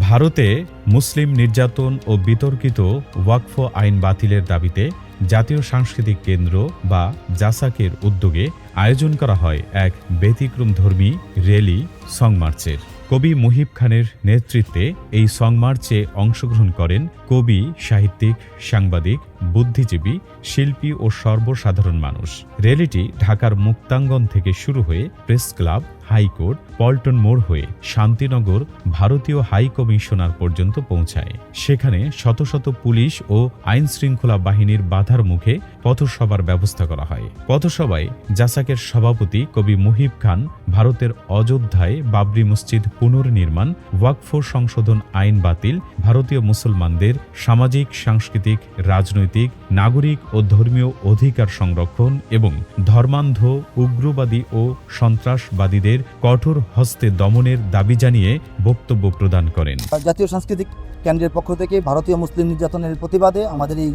ভারতে মুসলিম নির্যাতন ও বিতর্কিত ওয়াকফ আইন বাতিলের দাবিতে জাতীয় সাংস্কৃতিক কেন্দ্র বা জাসাকের উদ্যোগে আয়োজন করা হয় এক ব্যতিক্রমধর্মী র্যালি সং মার্চের কবি মুহিব খানের নেতৃত্বে এই সংমার্চে অংশগ্রহণ করেন কবি, সাহিত্যিক, সাংবাদিক, বুদ্ধিজীবী, শিল্পী ও সর্বসাধারণ মানুষ। র্যালিটি ঢাকার মুক্তাঙ্গন থেকে শুরু হয়ে প্রেস ক্লাব হাইকোর্ট পল্টন মোড় হয়ে শান্তিনগর ভারতীয় হাই কমিশনার পর্যন্ত পৌঁছায়। সেখানে শত শত পুলিশ ও আইন শৃঙ্খলা বাহিনীর বাধার মুখে পথসভার ব্যবস্থা করা হয়। পথসভায় জাসাকের সভাপতি কবি মুহিব খান ভারতের অযোধ্যায় বাবরি মসজিদ পুনর্নির্মাণ, ওয়াকফ সংশোধন আইন বাতিল, ভারতীয় মুসলমানদের সামাজিক, সাংস্কৃতিক, রাজনৈতিক নাগরিক ও ধর্মীয় অধিকার সংরক্ষণ এবং ধর্মান্ধ, উগ্রবাদী ও সন্ত্রাসবাদীদের কঠোর হস্তে দমনের দাবি জানিয়ে বক্তব্য প্রদান করেন। জাতীয় সাংস্কৃতিক কেন্দ্রের পক্ষ থেকে ভারতীয় মুসলিম নির্যাতনের প্রতিবাদে আমাদের এই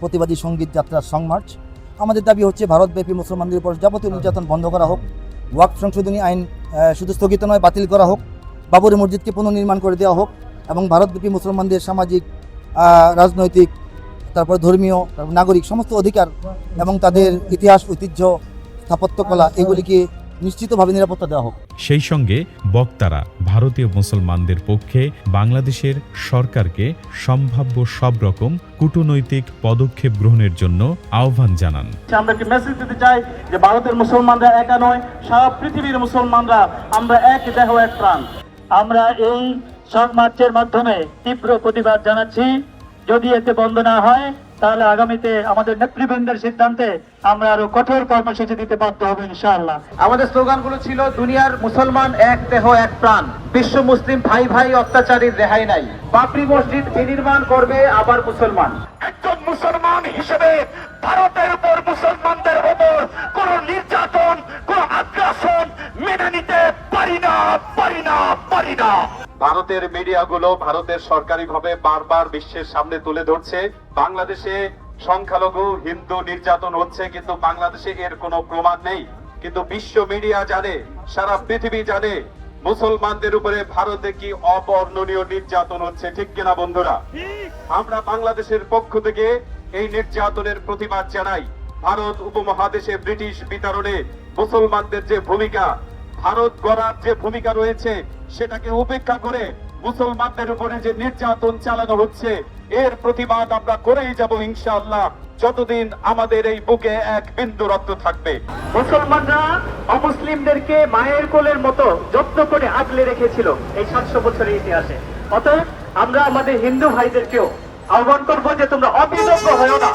প্রতিবাদী সংগীত যাত্রার সংমার্চ। আমাদের দাবি হচ্ছে, ভারতব্যাপী মুসলমানদের উপর যাবতীয় নির্যাতন বন্ধ করা হোক, ওয়াক সংশোধনী আইন শুধু স্থগিত নয়, বাতিল করা হোক, বাবরি মসজিদকে পুনর্নির্মাণ করে দেওয়া হোক এবং ভারতব্যাপী মুসলমানদের সামাজিক রাজনৈতিক তারপর ধর্মীয় তারপর নাগরিক সমস্ত অধিকার এবং তাদের ইতিহাস ঐতিহ্য স্থাপত্যকলা এগুলিকে নিশ্চিতভাবে নিরাপত্তা দেওয়া হোক। সেই সঙ্গে বক্তারা ভারতীয় মুসলমানদের পক্ষে বাংলাদেশের সরকারকে সম্ভাব্য সব রকম কূটনৈতিক পদক্ষেপ গ্রহণের জন্য আহ্বান জানান। আমরা একটি মেসেজ দিতে চাই যে ভারতের মুসলমানরা একা নয় সারা পৃথিবীর মুসলমানরা আমরা এক দেহ এক প্রাণ। আমরা এই শর্ট মার্চের মাধ্যমে তীব্র প্রতিবাদ জানাচ্ছি। যদি এতে বন্ধ না হয় তাহলে আগামীতে আমাদের নেতৃবৃন্দের সিদ্ধান্তে আমরা আরও কঠোর কর্মসূচি দিতে বাধ্য হব ইনশাআল্লাহ। আমাদের স্লোগানগুলো ছিল দুনিয়ার মুসলমান এক দেহ এক প্রাণ। বিশ্ব মুসলিম ভাই ভাই অত্যাচারীর রেহাই নাই। বাবরি মসজিদ বিনির্মাণ করবে আবার মুসলমান। একজন মুসলমান হিসেবে ভারতের উপর মুসলমানদের উপর কোন নির্যাতন কোন আগ্রাসন মেনে নিতে পারি না পারি না পারি না ভারতের মিডিয়াগুলো ভারতের সরকারিভাবে বারবার বিশ্বের সামনে তুলে ধরছে। বাংলাদেশে সংখ্যালঘু, হিন্দু নির্যাতন হচ্ছে, কিন্তু বাংলাদেশে এর কোনো প্রমাণ নেই। কিন্তু বিশ্ব মিডিয়া জানে, সারা পৃথিবী জানে, মুসলমানদের উপরে ভারতে কি অবর্ণনীয় নির্যাতন হচ্ছে, ঠিক কিনা বন্ধুরা? আমরা বাংলাদেশের পক্ষ থেকে এই নির্যাতনের প্রতিবাদ জানাই। ভারত উপমহাদেশে ব্রিটিশ বিতরণে মুসলমানদের যে ভূমিকা ভারত গড়ার যে ভূমিকা রয়েছে সেটাকে উপেক্ষা করে মুসলমানদের উপরে যে নির্যাতন চালানো হচ্ছে এর প্রতিবাদ আমরা করেই যাব ইনশাআল্লাহ যতদিন আমাদের এই বুকে এক বিন্দু রক্ত থাকবে। মুসলমানরা অমুসলিমদেরকে মায়ের কোলের মতো যত্ন করে আগলে রেখেছিল এই সাতশো বছরের ইতিহাসে। অতএব আমরা আমাদের হিন্দু ভাইদেরকেও আহ্বান করব যে তোমরা অকৃতজ্ঞ হয়েও না।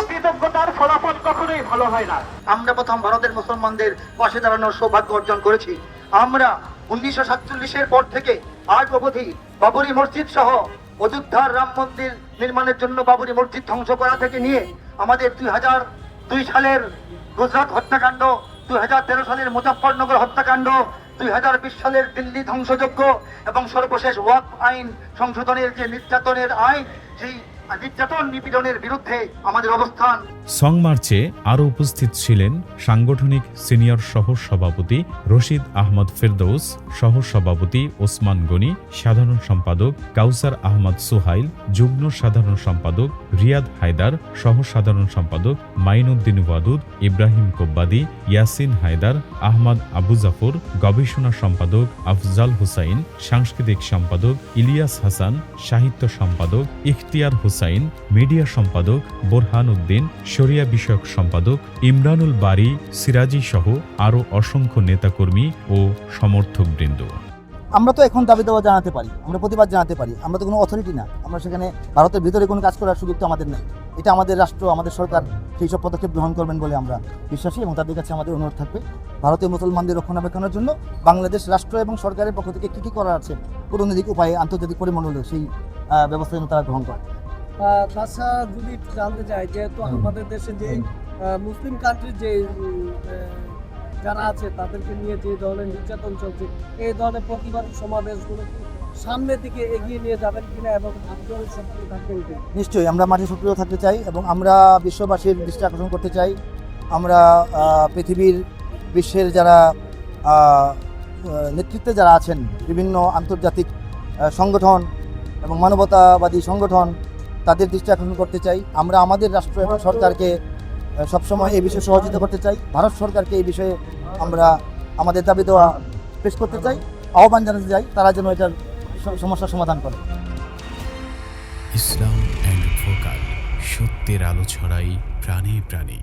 অকৃতজ্ঞতার ফলাফল কখনোই ভালো হয় না। আমরা প্রথম ভারতের মুসলমানদের পাশে দাঁড়ানোর সৌভাগ্য অর্জন করেছি। আমরা উনিশশো সাতচল্লিশের পর থেকে আজ অবধি বাবরি মসজিদ সহ অযোধ্যার রাম মন্দির নির্মাণের জন্য বাবরি মসজিদ ধ্বংস করা থেকে নিয়ে আমাদের দুই হাজার দুই সালের গুজরাট হত্যাকাণ্ড, দুই হাজার তেরো সালের মুজফ্ফরনগর হত্যাকাণ্ড, দুই হাজার বিশ সালের দিল্লি ধ্বংসযজ্ঞ এবং সর্বশেষ ওয়াক আইন সংশোধনের যে নির্যাতনের আইন, সেই নির্যাতন নিপীড়নের বিরুদ্ধে আমাদের অবস্থান। সং মার্চে আরও উপস্থিত ছিলেন সাংগঠনিক সিনিয়র সহ সভাপতি রশিদ আহমদ ফেরদৌস সহ সভাপতি ওসমান গনি, সাধারণ সম্পাদক কাউসার আহমদ সুহাইল, যুগ্ম সাধারণ সম্পাদক রিয়াদ হায়দার সহ সাধারণ সম্পাদক মাইনুদ্দিন ওয়াদুদ, ইব্রাহিম কোব্বাদি, ইয়াসিন হায়দার, আহমদ আবু জাফর, গবেষণা সম্পাদক আফজাল হুসাইন, সাংস্কৃতিক সম্পাদক ইলিয়াস হাসান, সাহিত্য সম্পাদক ইখতিয়ার হুসাইন মিডিয়া সম্পাদক বোরহান উদ্দিন, শরিয়া বিষয়ক সম্পাদক ইমরানুল বারি, সিরাজি সহ আরও অসংখ্য নেতাকর্মী ও সমর্থকবৃন্দ। আমরা তো এখন দাবি দাওয়া জানাতে পারি, আমরা প্রতিবাদ জানাতে পারি, আমরা তো কোনো অথরিটি না, আমরা সেখানে ভারতের ভিতরে কোনো কাজ করার সুযোগ তো আমাদের নেই। এটা আমাদের রাষ্ট্র, আমাদের সরকার, সেই সব পদক্ষেপ গ্রহণ করবেন বলে আমরা বিশ্বাসী এবং তাদের কাছে আমাদের অনুরোধ থাকবে। ভারতীয় মুসলমানদের রক্ষণাবেক্ষণের জন্য বাংলাদেশ রাষ্ট্র এবং সরকারের পক্ষ থেকে কী কী করার আছে কূটনৈতিক উপায়ে আন্তর্জাতিক পরিমণ্ডলে সেই ব্যবস্থা যেন তারা গ্রহণ করে। তাছাড়া যদি জানতে চাই যেহেতু আমাদের দেশে যে মুসলিম কান্ট্রির যে যারা আছে তাদেরকে নিয়ে যে ধরনের নির্যাতন চলছে এই ধরনের প্রতিবাদ সমাবেশগুলো সামনের দিকে এগিয়ে নিয়ে যাবেন কিনা এবং আন্দোলন সক্রিয় থাকবেন নিশ্চয়ই আমরা মাঠে সক্রিয় থাকতে চাই এবং আমরা বিশ্ববাসীর দৃষ্টি আকর্ষণ করতে চাই। আমরা পৃথিবীর বিশ্বের যারা নেতৃত্বে যারা আছেন বিভিন্ন আন্তর্জাতিক সংগঠন এবং মানবতাবাদী সংগঠন তাদের দৃষ্টি আকর্ষণ করতে চাই। আমরা আমাদের রাষ্ট্র এবং সরকারকে সবসময় এই বিষয়ে সহযোগিতা করতে চাই। ভারত সরকারকে এই বিষয়ে আমরা আমাদের দাবি দেওয়া পেশ করতে চাই। আহ্বান জানাতে চাই, তারা যেন এটার সমস্যার সমাধান করে। ইসলাম সত্যের আলো ছড়াই প্রাণে প্রাণে।